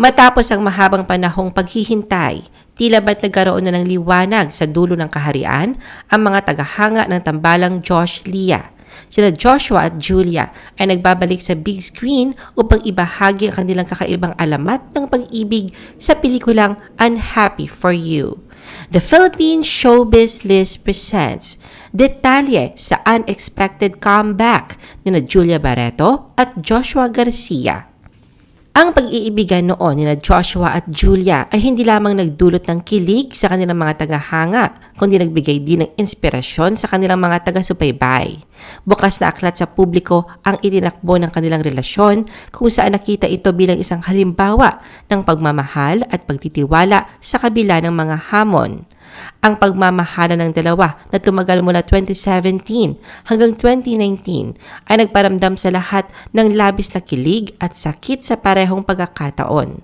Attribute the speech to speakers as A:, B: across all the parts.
A: Matapos ang mahabang panahong paghihintay, tila ba't nagkaroon na ng liwanag sa dulo ng kaharian ang mga tagahanga ng tambalang Josh Lia. Sila Joshua at Julia ay nagbabalik sa big screen upang ibahagi ang kanilang kakaibang alamat ng pag-ibig sa pelikulang Unhappy for You. The Philippine Showbiz List presents detalye sa unexpected comeback ni na Julia Barreto at Joshua Garcia. Ang pag-iibigan noon nila Joshua at Julia ay hindi lamang nagdulot ng kilig sa kanilang mga tagahanga, kundi nagbigay din ng inspirasyon sa kanilang mga taga-subaybay. Bukas na aklat sa publiko ang itinakbo ng kanilang relasyon kung saan nakita ito bilang isang halimbawa ng pagmamahal at pagtitiwala sa kabila ng mga hamon. Ang pagmamahala ng dalawa na tumagal mula 2017 hanggang 2019 ay nagparamdam sa lahat ng labis na kilig at sakit sa parehong pagkakataon.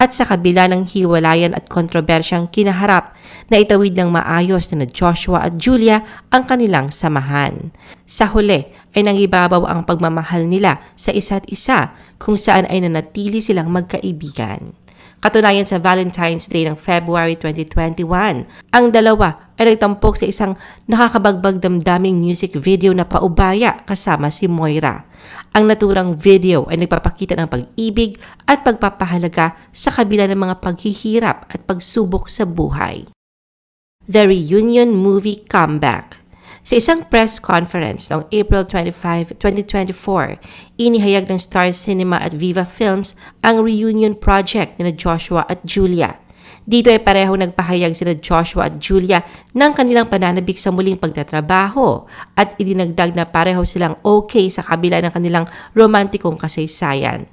A: At sa kabila ng hiwalayan at kontrobersyang kinaharap, na itawid ng maayos na Joshua at Julia ang kanilang samahan. Sa huli ay nangibabaw ang pagmamahal nila sa isa't isa kung saan ay nanatili silang magkaibigan. Katunayan sa Valentine's Day ng February 2021, ang dalawa ay nagtampok sa isang nakakabagbag damdaming music video na paubaya kasama si Moira. Ang naturang video ay nagpapakita ng pag-ibig at pagpapahalaga sa kabila ng mga paghihirap at pagsubok sa buhay. The Reunion Movie Comeback sa isang press conference noong April 25, 2024, inihayag ng Star Cinema at Viva Films ang reunion project ni Joshua at Julia. Dito ay pareho nagpahayag sila Joshua at Julia ng kanilang pananabik sa muling pagtatrabaho at idinagdag na pareho silang okay sa kabila ng kanilang romantikong kasaysayan.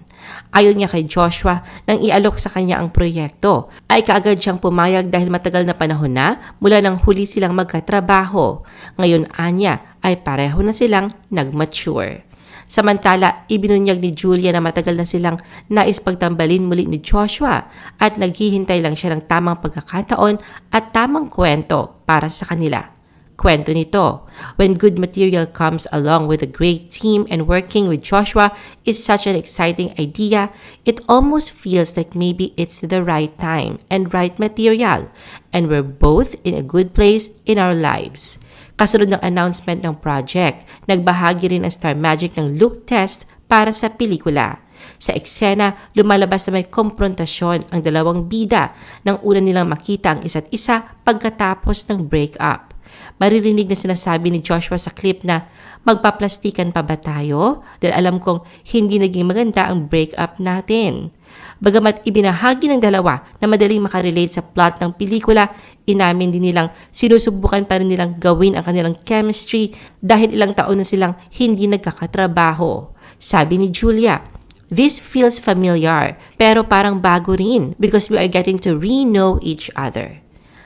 A: Ayon niya kay Joshua nang ialok sa kanya ang proyekto, ay kaagad siyang pumayag dahil matagal na panahon na mula nang huli silang magkatrabaho. Ngayon anya ay pareho na silang nag-mature. Samantala, ibinunyag ni Julia na matagal na silang nais pagtambalin muli ni Joshua at naghihintay lang siya ng tamang pagkakataon at tamang kwento para sa kanila. Kwento nito, when good material comes along with a great team and working with Joshua is such an exciting idea, it almost feels like maybe it's the right time and right material and we're both in a good place in our lives. Kasunod ng announcement ng project, nagbahagi rin ang Star Magic ng look test para sa pelikula. Sa eksena, lumalabas na may komprontasyon ang dalawang bida nang una nilang makita ang isa't isa pagkatapos ng breakup maririnig na sinasabi ni Joshua sa clip na magpaplastikan pa ba tayo? Dahil alam kong hindi naging maganda ang breakup natin. Bagamat ibinahagi ng dalawa na madaling makarelate sa plot ng pelikula, inamin din nilang sinusubukan pa rin nilang gawin ang kanilang chemistry dahil ilang taon na silang hindi nagkakatrabaho. Sabi ni Julia, This feels familiar, pero parang bago rin because we are getting to re-know each other.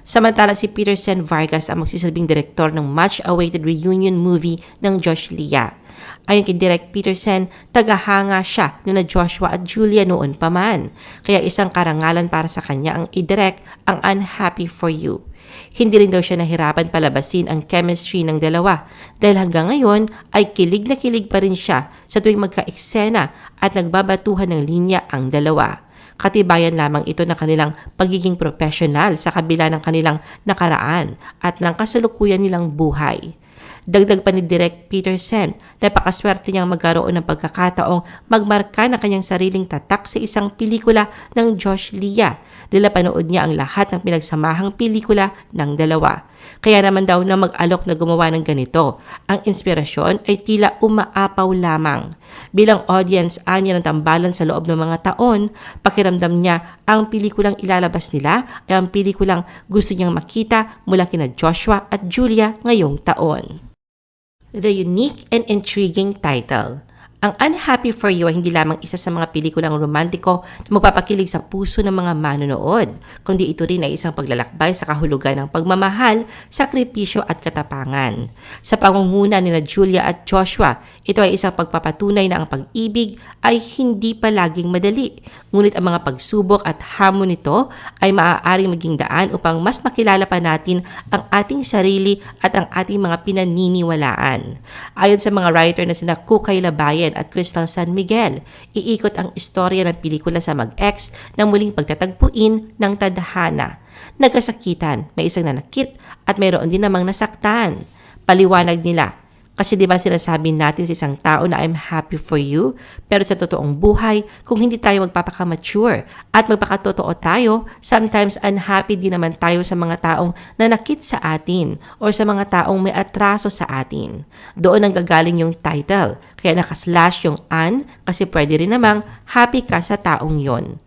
A: Samantala si Peterson Vargas ang magsisilbing direktor ng much-awaited reunion movie ng Josh Lia. Ayon kay Direk Peterson, tagahanga siya na Joshua at Julia noon pa man. Kaya isang karangalan para sa kanya ang idirect ang Unhappy for You. Hindi rin daw siya nahirapan palabasin ang chemistry ng dalawa dahil hanggang ngayon ay kilig na kilig pa rin siya sa tuwing magka-eksena at nagbabatuhan ng linya ang dalawa. Katibayan lamang ito na kanilang pagiging professional sa kabila ng kanilang nakaraan at ng kasalukuyan nilang buhay. Dagdag pa ni Direk Peterson, napakaswerte niyang magkaroon ng pagkakataong magmarka ng kanyang sariling tatak sa isang pelikula ng Josh Lia. Dila panood niya ang lahat ng pinagsamahang pelikula ng dalawa. Kaya naman daw na mag-alok na gumawa ng ganito. Ang inspirasyon ay tila umaapaw lamang. Bilang audience anya ng tambalan sa loob ng mga taon, pakiramdam niya ang pelikulang ilalabas nila ay ang pelikulang gusto niyang makita mula kina Joshua at Julia ngayong taon the unique and intriguing title. Ang Unhappy for You ay hindi lamang isa sa mga pelikulang romantiko na magpapakilig sa puso ng mga manonood, kundi ito rin ay isang paglalakbay sa kahulugan ng pagmamahal, sakripisyo at katapangan. Sa pangunguna ni Julia at Joshua, ito ay isang pagpapatunay na ang pag-ibig ay hindi palaging madali, ngunit ang mga pagsubok at hamon nito ay maaaring maging daan upang mas makilala pa natin ang ating sarili at ang ating mga pinaniniwalaan. Ayon sa mga writer na sina Kukay Labayan at Crystal San Miguel. Iikot ang istorya ng pelikula sa mag-ex na muling pagtatagpuin ng tadhana. Nagkasakitan, may isang nanakit at mayroon din namang nasaktan. Paliwanag nila, kasi di ba sinasabi natin sa isang tao na I'm happy for you, pero sa totoong buhay, kung hindi tayo magpapaka-mature at magpakatotoo tayo, sometimes unhappy din naman tayo sa mga taong nanakit sa atin or sa mga taong may atraso sa atin. Doon ang gagaling yung title, kaya nakaslash yung an kasi pwede rin namang happy ka sa taong yon.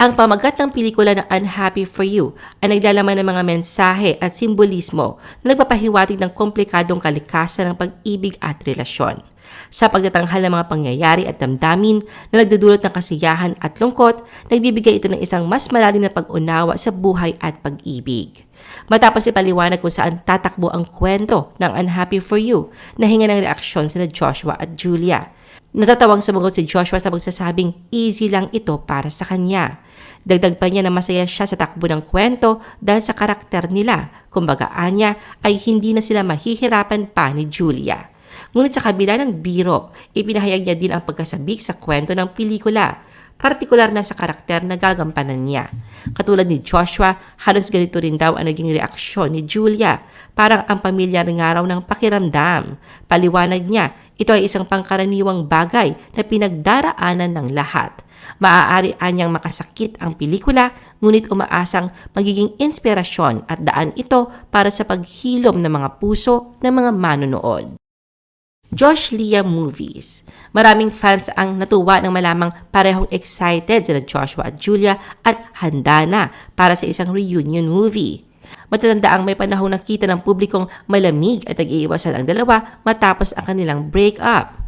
A: Ang pamagat ng pelikula na Unhappy for You ay naglalaman ng mga mensahe at simbolismo na nagpapahiwatig ng komplikadong kalikasan ng pag-ibig at relasyon. Sa pagtatanghal ng mga pangyayari at damdamin na nagdudulot ng kasiyahan at lungkot, nagbibigay ito ng isang mas malalim na pag-unawa sa buhay at pag-ibig. Matapos ipaliwanag kung saan tatakbo ang kwento ng Unhappy for You, nahinga ng reaksyon sina Joshua at Julia. Natatawang sumagot si Joshua sa pagsasabing easy lang ito para sa kanya. Dagdag pa niya na masaya siya sa takbo ng kwento dahil sa karakter nila. Kumbaga anya ay hindi na sila mahihirapan pa ni Julia. Ngunit sa kabila ng biro, ipinahayag niya din ang pagkasabik sa kwento ng pelikula partikular na sa karakter na gagampanan niya. Katulad ni Joshua, halos ganito rin daw ang naging reaksyon ni Julia. Parang ang pamilya nga raw ng pakiramdam. Paliwanag niya, ito ay isang pangkaraniwang bagay na pinagdaraanan ng lahat. Maaari anyang makasakit ang pelikula, ngunit umaasang magiging inspirasyon at daan ito para sa paghilom ng mga puso ng mga manonood. Josh Lia Movies. Maraming fans ang natuwa nang malamang parehong excited sila Joshua at Julia at handa na para sa isang reunion movie. Matatanda ang may panahong nakita ng publikong malamig at nag-iiwasan ang dalawa matapos ang kanilang break-up.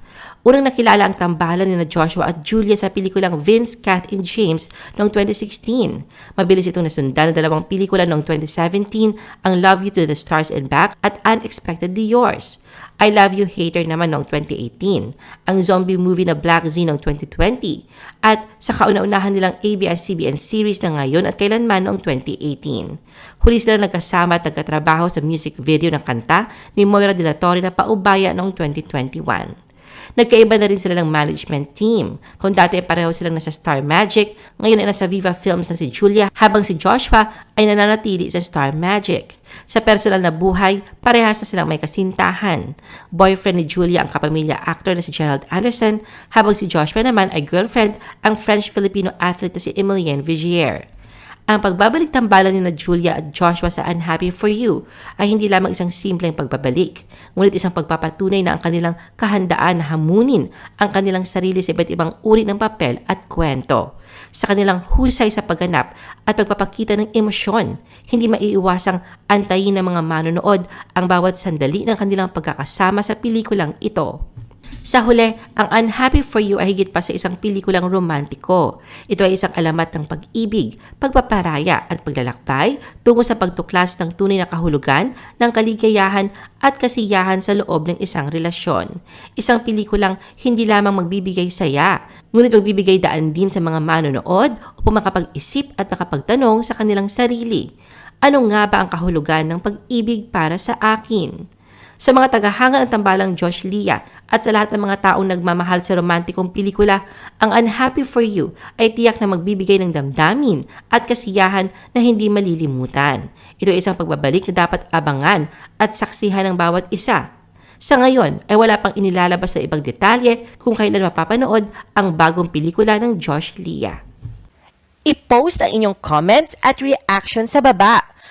A: Unang nakilala ang tambalan ni na Joshua at Julia sa pelikulang Vince, Cat and James noong 2016. Mabilis itong nasundan ng dalawang pelikula noong 2017, ang Love You to the Stars and Back at Unexpectedly Yours. I Love You Hater naman noong 2018, ang zombie movie na Black Z noong 2020, at sa kauna-unahan nilang ABS-CBN series na ngayon at kailanman noong 2018. Huli sila nagkasama at nagkatrabaho sa music video ng kanta ni Moira De La Torre na paubaya noong 2021. Nagkaiba na rin sila ng management team. Kung dati pareho silang nasa Star Magic, ngayon ay nasa Viva Films na si Julia, habang si Joshua ay nananatili sa Star Magic. Sa personal na buhay, parehas na silang may kasintahan. Boyfriend ni Julia ang kapamilya actor na si Gerald Anderson, habang si Joshua naman ay girlfriend ang French-Filipino athlete na si Emilienne Vigier. Ang pagbabalik tambalan ni na Julia at Joshua sa Unhappy for You ay hindi lamang isang simpleng pagbabalik, ngunit isang pagpapatunay na ang kanilang kahandaan na hamunin ang kanilang sarili sa iba't ibang uri ng papel at kwento. Sa kanilang husay sa pagganap at pagpapakita ng emosyon, hindi maiiwasang antayin ng mga manonood ang bawat sandali ng kanilang pagkakasama sa pelikulang ito. Sa huli, ang Unhappy for You ay higit pa sa isang pelikulang romantiko. Ito ay isang alamat ng pag-ibig, pagpaparaya at paglalakbay tungo sa pagtuklas ng tunay na kahulugan ng kaligayahan at kasiyahan sa loob ng isang relasyon. Isang pelikulang hindi lamang magbibigay saya, ngunit magbibigay daan din sa mga manonood upang makapag-isip at makapagtanong sa kanilang sarili. Ano nga ba ang kahulugan ng pag-ibig para sa akin? Sa mga tagahanga ng tambalang Josh Lia at sa lahat ng mga taong nagmamahal sa romantikong pelikula, ang Unhappy for You ay tiyak na magbibigay ng damdamin at kasiyahan na hindi malilimutan. Ito ay isang pagbabalik na dapat abangan at saksihan ng bawat isa. Sa ngayon ay wala pang inilalabas na ibang detalye kung kailan mapapanood ang bagong pelikula ng Josh Lia.
B: I-post ang inyong comments at reaction sa baba.